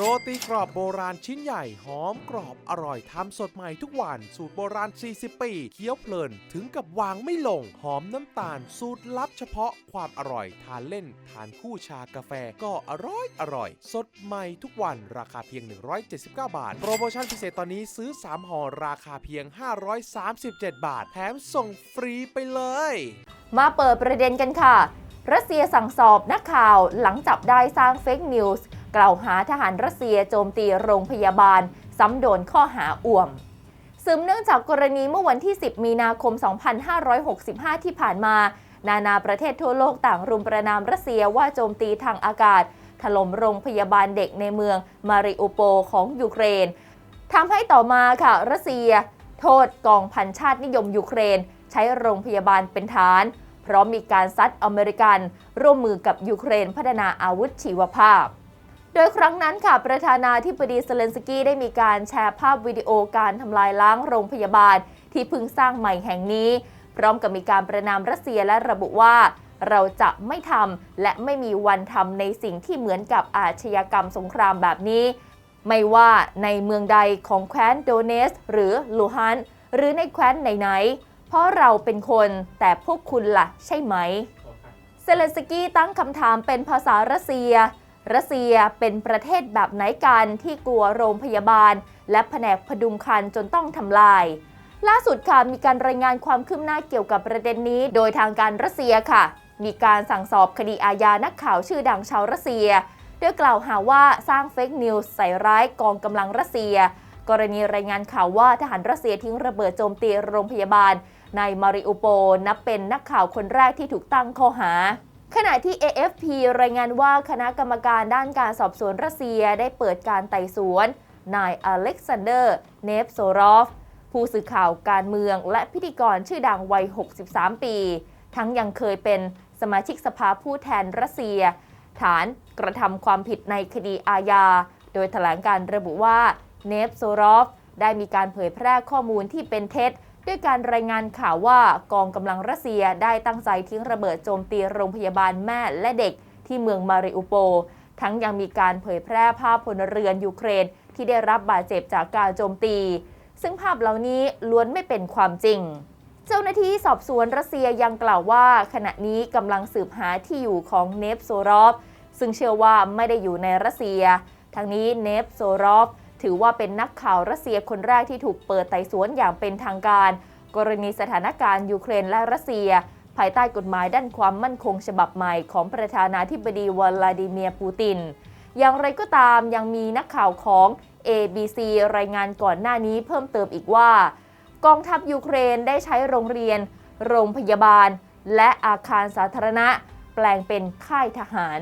โรตีกรอบโบราณชิ้นใหญ่หอมกรอบอร่อยทำสดใหม่ทุกวัน สูตรโบราณ 40 ปีเคี้ยวเพลิน ถึงกับวางไม่ลง หอมน้ำตาล สูตรลับเฉพาะความอร่อย ทานเล่น ทานคู่ชากาแฟก็อร่อยอร่อย สดใหม่ทุกวันราคาเพียง 179 บาท โปรโมชั่นพิเศษตอนนี้ซื้อ 3ห่อราคาเพียง 537 บาท แถมส่งฟรีไปเลย มาเปิดประเด็นกันค่ะ รัสเซียสั่งสอบนักข่าวหลังจับได้สร้างเฟกนิวส์ กล่าวหาทหารรัสเซียโจมตีโรงพยาบาล ซ้ำโดนข้อหาอ่วมสืบเนื่องจากกรณีเมื่อวันที่ 10 มีนาคม 2565 ที่ผ่านมา นานาประเทศทั่วโลกต่างรุมประนามรัสเซียว่าโจมตีทางอากาศ ถล่มโรงพยาบาลเด็กในเมืองมาริอุโปของยูเครนทำให้ต่อมาค่ะรัสเซีย โทษกองพันชาตินิยมยูเครน ใช้โรงพยาบาลเป็นฐาน เพร้อมมีการซัดอเมริกัน ร่วมมือกับยูเครนพัฒนาอาวุธชีวภาพ โดยครั้งนั้นค่ะประธานาธิบดีเซเลนสกี้ได้มีการแชร์ภาพวิดีโอการทำลายล้างโรงพยาบาล ที่เพิ่งสร้างใหม่แห่งนี้ พร้อมกับมีการประนามรัสเซียและระบุว่า เราจะไม่ทำและไม่มีวันทำในสิ่งที่เหมือนกับอาชญากรรมสงครามแบบนี้ ไม่ว่าในเมืองใดของแคว้นโดเนส หรือลูฮันหรือในแคว้นไหนๆเพราะเราเป็นคนแต่พวกคุณล่ะ ใช่ไหมเซเลนสกี้ตั้งคำถามเป็นภาษารัสเซีย รัสเซียเป็นประเทศแบบไหนกันที่กลัวโรงพยาบาล และแผนกพดุงคันจนต้องทำลาย ล่าสุดค่ะมีการรายงานความคืบหน้าเกี่ยวกับประเด็นนี้ โดยทางการรัสเซียค่ะ มีการสั่งสอบคดีอาญานักข่าวชื่อดังชาวรัสเซียโดยกล่าวหาว่าสร้างเฟกนิวส์ใส่ร้ายกองกำลังรัสเซีย กรณีรายงานข่าวว่าทหารรัสเซียทิ้งระเบิดโจมตีโรงพยาบาล ในมาริอุโปนับเป็นนักข่าวคนแรกที่ถูกตั้งข้อหา ขณะที่ AFP รายงานว่าคณะกรรมการด้านการสอบสวนรัสเซียได้เปิดการไต่สวน นายอเล็กซานเดอร์ เนฟโซรอฟ ผู้สื่อข่าวการเมืองและพิธีกรชื่อดังวัย 63 ปี ทั้งยังเคยเป็นสมาชิกสภาผู้แทนรัสเซีย ฐานกระทำความผิดในคดีอาญา โดยแถลงการระบุว่า เนฟโซรอฟ ได้มีการเผยแพร่ข้อมูลที่เป็นเท็จ ด้วยการรายงานข่าวว่ากองกำลังรัสเซียได้ตั้งใจทิ้งระเบิดโจมตีโรงพยาบาลแม่และเด็กที่เมืองมาริอุโป ทั้งยังมีการเผยแพร่ภาพพลเรือนยูเครน ที่ได้รับบาดเจ็บจากการโจมตี ซึ่งภาพเหล่านี้ล้วนไม่เป็นความจริง เจ้าหน้าที่สอบสวนรัสเซียยังกล่าวว่า ขณะนี้กำลังสืบหาที่อยู่ของเนฟโซรอฟ ซึ่งเชื่อว่าไม่ได้อยู่ในรัสเซีย ทั้งนี้เนฟโซรอฟ ถือว่าเป็นนักข่าวรัสเซียคนแรกที่ถูกเปิดไต่สวนอย่างเป็นทางการ กรณีสถานการณ์ยูเครนและรัสเซีย ภายใต้กฎหมายด้านความมั่นคงฉบับใหม่ของประธานาธิบดีวลาดิเมียร์ปูติน อย่างไรก็ตามยังมีนักข่าวของ ABC รายงานก่อนหน้านี้เพิ่มเติมอีกว่า กองทัพยูเครนได้ใช้โรงเรียน โรงพยาบาล และอาคารสาธารณะ แปลงเป็นค่ายทหาร